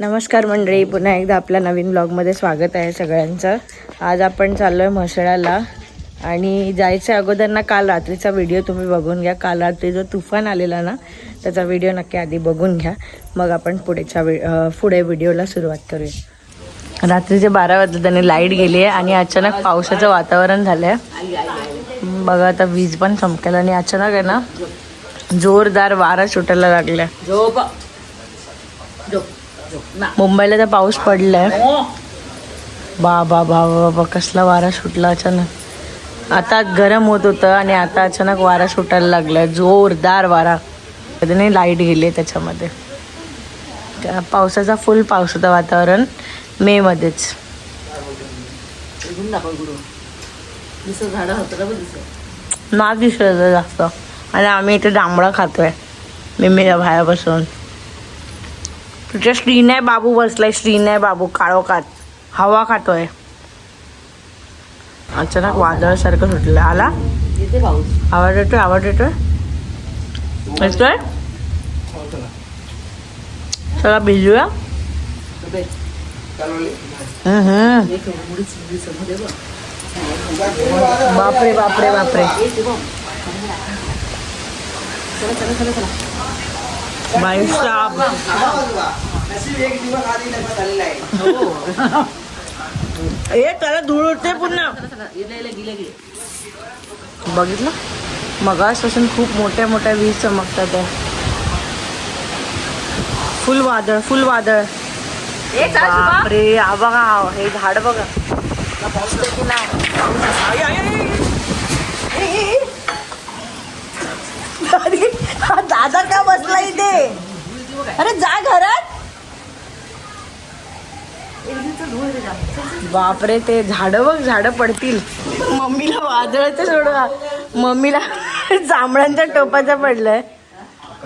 नमस्कार मंडळी पुन्हा एकदा आपल्या नवीन ब्लॉगमध्ये स्वागत आहे सगळ्यांचं. आज आपण चाललो आहे म्हसळाला आणि जायच्या अगोदर ना काल रात्रीचा व्हिडिओ तुम्ही बघून घ्या. काल रात्री जो तुफान आलेला ना त्याचा व्हिडिओ नक्की आधी बघून घ्या. मग आपण पुढेच्या वे- पुढे व्हिडिओला सुरुवात करूया. रात्रीचे बारा वाजले त्याने लाइट गेली आहे आणि अचानक पावसाचं वातावरण झालं आहे बघा आता वीज पण चमकेल आणि अचानक आहे ना जोरदार वारा सुटायला लागल्या. मुंबईला तर पाऊस पडलाय. बा बा बा बा बा कसला वारा सुटला अचानक. आता गरम होत होतं आणि आता अचानक वारा सुटायला लागलाय. जोरदार वारा. त्याने लाइट गेली त्याच्यामध्ये. त्या पावसाचा फुल पावसाचं वातावरण मे मध्येच. ना दिसत जास्त. आणि आम्ही इथे जांभळा खातोय. मिमीच्या बाहेरपासून तुझ्या श्रीनय बाबू बसलाय श्रीनय बाबू काळोखात. हवा खातोय. अचानक वादळासारखं सुटलं. आला? आवाज येतोय? आवाज येतोय? येतोय? चला भिजूया बापरे बापरे बापरे. बाई साहेब ए त्याला धूळ उठते पुन्हा. बघितलं? मगासपासून खूप मोठ्या मोठ्या वीज चमकतात आहे फुल वादळ फुल वादळ. बापरे हा बघा हे झाड बघा. की नाही? अरे, हा दादा का बसला इथे? अरे जा घरात. बापरे ते झाडं बघ झाडं पडतील. मम्मीला वादळाचं सोडवा. मम्मीला जांभळांच्या टोपाचा पडलंय.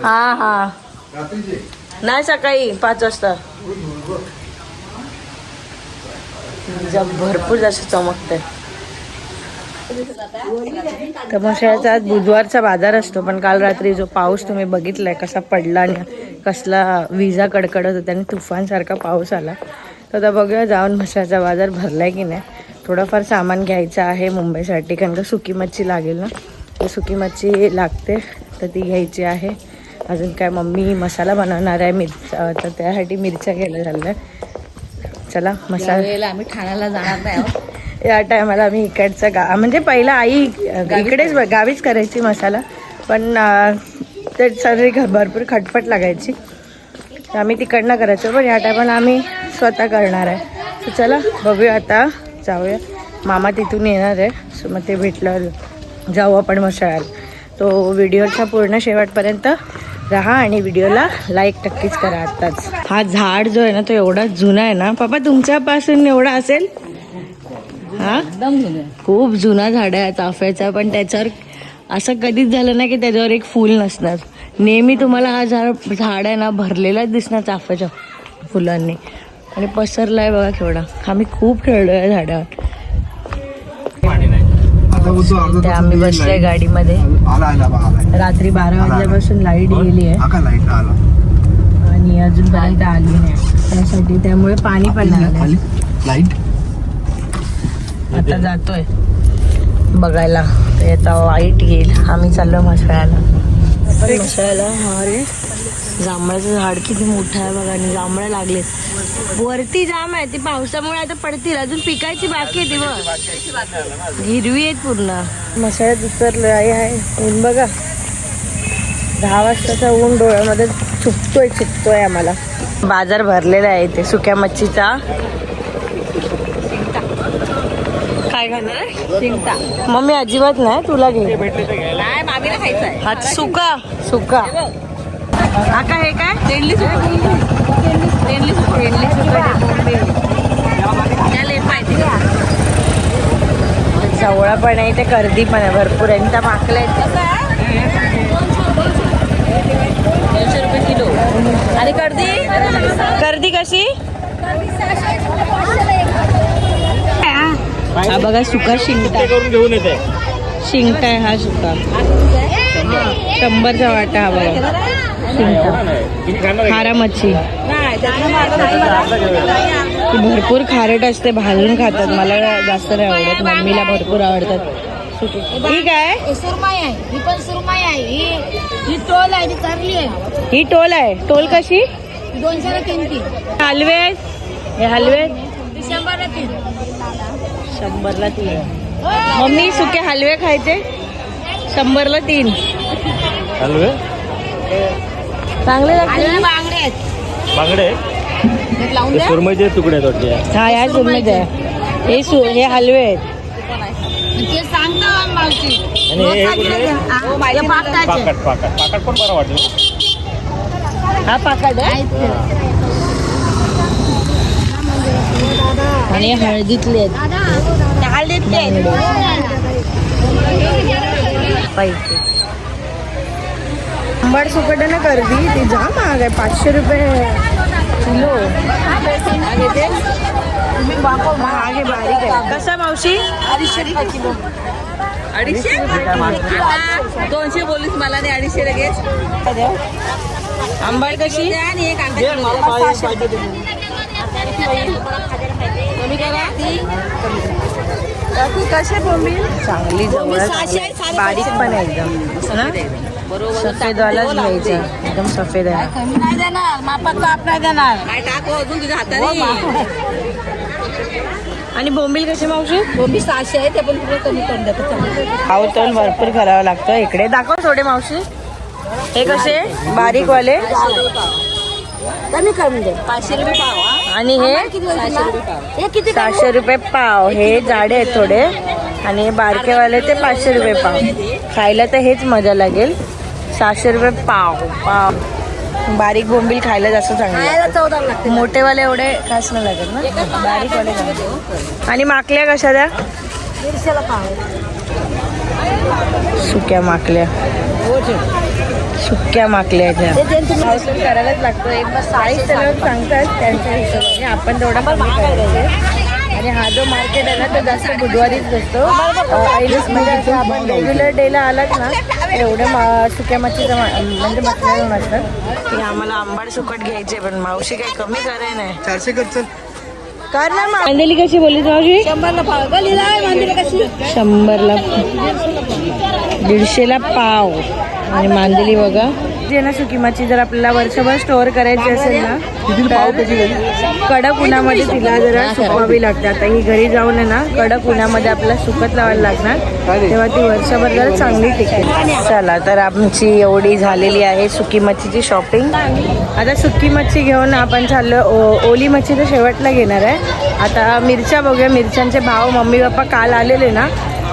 हा हा. नाही सकाळी पाच वाजता. जग भरपूर जास्त तर तमाशाचा आज बुधवारचा बाजार असतो पण काल रात्री जो पाऊस तुम्ही बघितलाय कसा पडला आणि कसला विजा कडकडत होता आणि तुफानसारखा पाऊस आला. तर आता बघूया जाऊन म्हशाचा बाजार भरलाय की नाही. थोडंफार सामान घ्यायचं आहे मुंबईसाठी कारण का सुकी मच्छी लागेल ना. तर सुकी मच्छी लागते तर ती घ्यायची आहे. अजून काय मम्मी मसाला बनवणार आहे मिरचा तर त्यासाठी मिरच्या घ्यायला झाल्या चला मसाला आम्ही ठाण्याला जाणार नाही या टायमाला आम्ही इकडचं गा म्हणजे पहिला आई इकडेच गावीच करायची मसाला. पण ते सर्व घ- भरपूर खटपट लागायची. आम्ही तिकडनं करायचो पण या टायमाला आम्ही स्वतः करणार आहे. तर चला बघूया आता जाऊया. मामा तिथून येणार आहे सो मग ते भेटलं जाऊ आपण मशाळाला तो व्हिडिओच्या पूर्ण शेवटपर्यंत राहा आणि व्हिडिओला लाईक नक्कीच करा आत्ताच. हा झाड जो आहे ना तो एवढा जुना आहे ना. पापा तुमच्यापासून एवढा असेल हा? खूप जुना झाड आहे चाफ्याचा पण त्याच्यावर असं कधीच झालं नाही की त्याच्यावर एक फूल नसणार. नेहमी तुम्हाला हा झाड झाड आहे ना भरलेलाच दिसणार चाफ्याच्या फुलांनी. आणि पसरला आहे बघा केवढा. आम्ही खूप खेळलो या झाडावर. आम्ही बसलोय गाडीमध्ये. रात्री बारा वाजल्यापासून लाइट गेली आहे. हा का लाइट आला. आणि अजूनपर्यंत आली नाही. त्यासाठी त्यामुळे पाणी पण नाही आलं. खाली? लाइट आता जातोय. बघायला. याचा वाईट येईल. आम्ही चाललो मसाळ्याला मसाळ्याला हा रे. जांभळाचं झाड किती मोठं आहे बघा आणि जांभळं लागलेत वरती जाम आहे. ती पावसामुळे आता पडतील. अजून पिकायची बाकी आहे ती बघ. हिरवी आहेत पूर्ण. मसाळ्यात उतरलो आहे आहे. ऊन बघा. दहा वाजताचा ऊन डोळ्यामध्ये चुकतोय चुकतोय आम्हाला. बाजार भरलेला आहे इथे सुक्या मच्छीचा. काय आहे शिंगटा मम्मी अजिबात नाही तुला घे. नाही मामीला खायचं आहे हा सुका. सुका. हा हे काय? तेंडली सुकं तेंडली सुकं तेंडली त्याला माहिती का जवळा पण आहे ते कर्दी पण आहे भरपूर आहे. त्या माकल्या आहेत. दोनशे रुपये किलो. आणि कर्दी कर्दी कशी? हा बघा सुका शिंगटा. करून घेऊन येते. शिंगटा आहे हा सुका. शंभरचा वाटा हा बघा. शिंगटा? खारा मच्छी. भरपूर खारट असते भाजून खातात. मला जास्त नाही आवडत. मम्मीला भरपूर आवडतात. ही काय? सुरमाई आहे ही पण सुरमाई आहे ही टोल आहे. ती तरली आहे ही टोल आहे टोल कशी? दोनशेला तीन तीन हलवे. हे हलवे? तीन. शंभरला तीन. मम्मी सुके हलवे खायचे? शंभरला तीन. हलवे? चांगले बांगडे बांगडे? सुरमईचे तुकडे आहेत हा या सुरमईत आहे हे सु हे हलवे आहेत. ते सांगता मावशी. आणि हे-. पाकट पाकट. पाकट पण बरं वाटलं. हा पाकाड आहे? आणि हे हळदीतले आहेत. हळदीतले आहेत. पैसे आंबाड सुकट ना गर्दी. ती जाम महाग आहे. पाचशे रुपये किलो. महाग आहे बारीक आहे. कसा मावशी? अडीचशे? आता दोनशे बोलीस मला नाही अडीचशे लगेच. आंबाड कशी? आणि एक करा कसे बोंबील? चांगली जवळ बारीक पण आहे एकदम. ना बरोबर सफेदवालाच घ्यायचा. एकदम सफेद आहे. कमी नाही देणार मापात काप नाही देणार. काय टाको अजून तुझ्या हाताने? आणि बोंबील कसे मावशी? बोंबी सहाशे आहे ते पण तुला कमी करून देतो. अवतल भरपूर करावं लागतं. इकडे दाखव थोडे मावशी. हे कसे? बारीक वाले. कमी करून दे. पाचशे रुपये पाव. हा आणि हे सहाशे रुपये पाव. हे हे जाडे आहेत थोडे. आणि हे बारकेवाले ते पाचशे रुपये पाव. खायला तर हेच मजा लागेल. सहाशे रुपये पाव. पाव. बारीक बोंबील खायला जास्त चांगले मोठेवाले एवढे खास नाही लागत ना. बारीकवाले. आणि माकल्या कशा द्या? सुक्या माकल्या. सुक्या माकल्या करायलाच लागतो. एक मग साईज त्याला सांगतात त्यांच्या हिशोबाने. आपण तेवढा कमी करायचे आणि हा जो मार्केट आहे ना तो जास्त बुधवारीच असतो पहिलेच म्हणजे आपण रेग्युलर डेला आलात ना एवढे मा सुक्या मच्छीचं मा- म्हणजे मच्छी घेऊन असतात. की आम्हाला आंबाड सुकट घ्यायचे पण मावशी काही कमी कराय नाही. चारशे कर चल. कर ना मांदेली कशी बोलली मावशी? शंभरला पाव. शंभरला. दीडशेला पाव. आणि मांदेली बघा. जे ना सुकी मच्छी जर आपल्याला वर्षभर स्टोअर करायची असेल ना तर कडक उन्हामध्ये तिला जरा सुकवावी लागते. आता ही घरी जाऊन आहे ना कडक उन्हामध्ये आपल्याला सुकत लावायला लागणार. तेव्हा ती वर्षभर जरा चांगली टिकेल. चला तर आमची एवढी झालेली आहे सुकी मच्छीची शॉपिंग आता सुकी मच्छी घेऊन आपण चाललो ओ- ओली मच्छी तर शेवटला घेणार आहे. आता मिरच्या बघूया. मिरच्यांचे भाव मम्मी पप्पा काल आलेले ना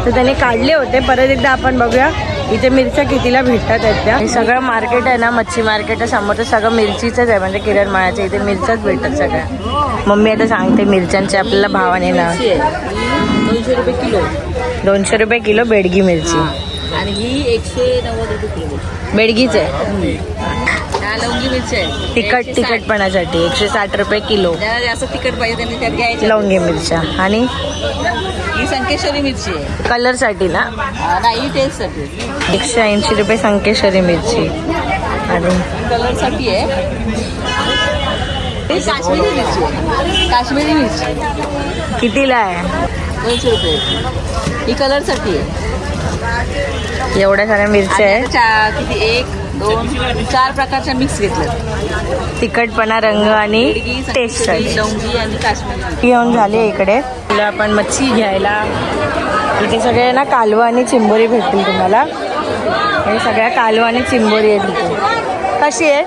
तर त्याने काढले होते. परत एकदा आपण बघूया. इथे मिरच्या कितीला भेटतात आहेत त्या? सगळं मार्केट आहे ना मच्छी मार्केट समोर तर सगळं मिरचीचंच आहे म्हणजे किरण माळाच्या इथे मिरच्याच भेटतात सगळ्या. मम्मी आता सांगते मिरच्यांचे आपल्याला भावाने ना आहे. दोनशे रुपये किलो. दोनशे रुपये किलो बेडगी मिरची. आणि ही एकशे नव्वद रुपये किलो. बेडगीच आहे. हा लवंगी मिरची आहे. तिखट. तिखटपणासाठी एकशे साठ रुपये किलो. ज्याला जास्त तिखट पाहिजे त्यांनी त्यात घ्यायचे. लवंगी मिरच्या. आणि? ही संकेश्वरी मिरची आहे. कलरसाठी ना? नाही ही टेस्टसाठी एकशे ऐंशी रुपये संकेश्वरी मिरची. आणि? कलरसाठी आहे. ही काश्मीरी मिरची आहे. काश्मीरी मिरची. कितीला आहे? दोनशे रुपये. ही कलरसाठी आहे. एवढ्या साऱ्या मिरच्या आणि आहेत आता चा- किती एक दोन चार प्रकारच्या मिक्स घेतल्या तिखटपणा रंग आणि टेस्ट लवंगी आणि काश्मीरी. घेऊन झाली इकडे. तुला आपण मच्छी घ्यायला. इथे सगळे ना कालवा आणि चिंबोरी भेटतील तुम्हाला. हे सगळ्या कालवा आणि चिंबोरी आहेत इथे. कशी आहे?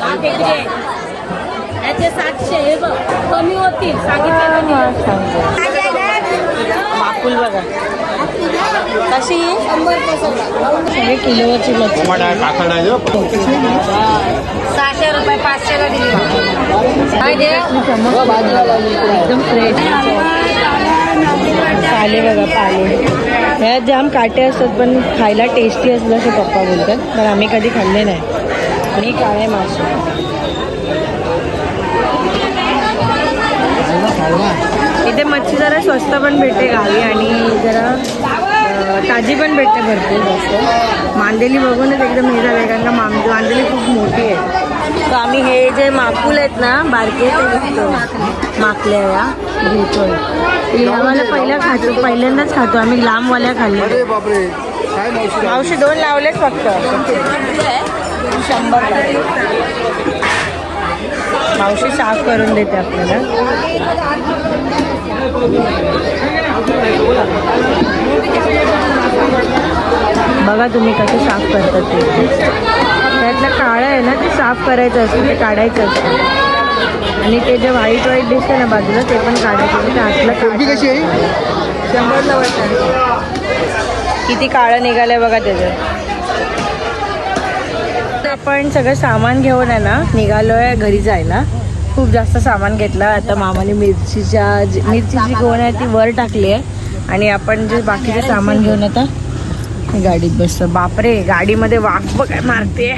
हा सातशे. हे बघ कमी होतील माकुल बघा कशी सगळे किलोवरची मच्छी. सहाशे रुपये पाचशेला दिली एकदम फ्रेश पाले बघा पाले. ह्यात जाम काटे असतात पण खायला टेस्टी असलं असे पप्पा बोलतात. पण आम्ही कधी खाल्ले नाही. आणि काळे मासे. इथे मच्छी जरा स्वस्त पण भेटते गावी आणि जरा ताजी पण भेटते भरपूर जास्त. मांदेली बघूनच एकदम हे झालं कारण का मां- मांदेली खूप मोठी आहे. तर आम्ही हे जे माकुल आहेत ना बारके ते घेतो माकल्या या घेतो हे आम्हाला पहिला खातो पहिल्यांदाच खातो. आम्ही लांबवाल्या खाल्ल्या. मावशी? दोन लावलेच फक्त. शंभर मावशी साफ करून देते आपल्याला. बघा तुम्ही कसं साफ करतात ते. त्यातलं काळं आहे ना ते साफ करायचं असतं ते काढायचं असतं. आणि ते जे व्हाईट व्हाईट दिसते ना बाजूला ते पण काढायचं ते आतलं कोबी काढ कशी आहे? शंभरला वाटतं किती काळं निघालंय बघा त्याचं. आपण सगळं सामान घेऊन आहे ना निघालोय घरी जायला. खूप जास्त सामान घेतलं. आता मामाने मिरचीच्या मिरची जी गोण आहे ती वर टाकली आहे. आणि आपण जे बाकीचे सामान घेऊन आता गाडीत बसतो. बापरे गाडीमध्ये वाफ बघ काय मारते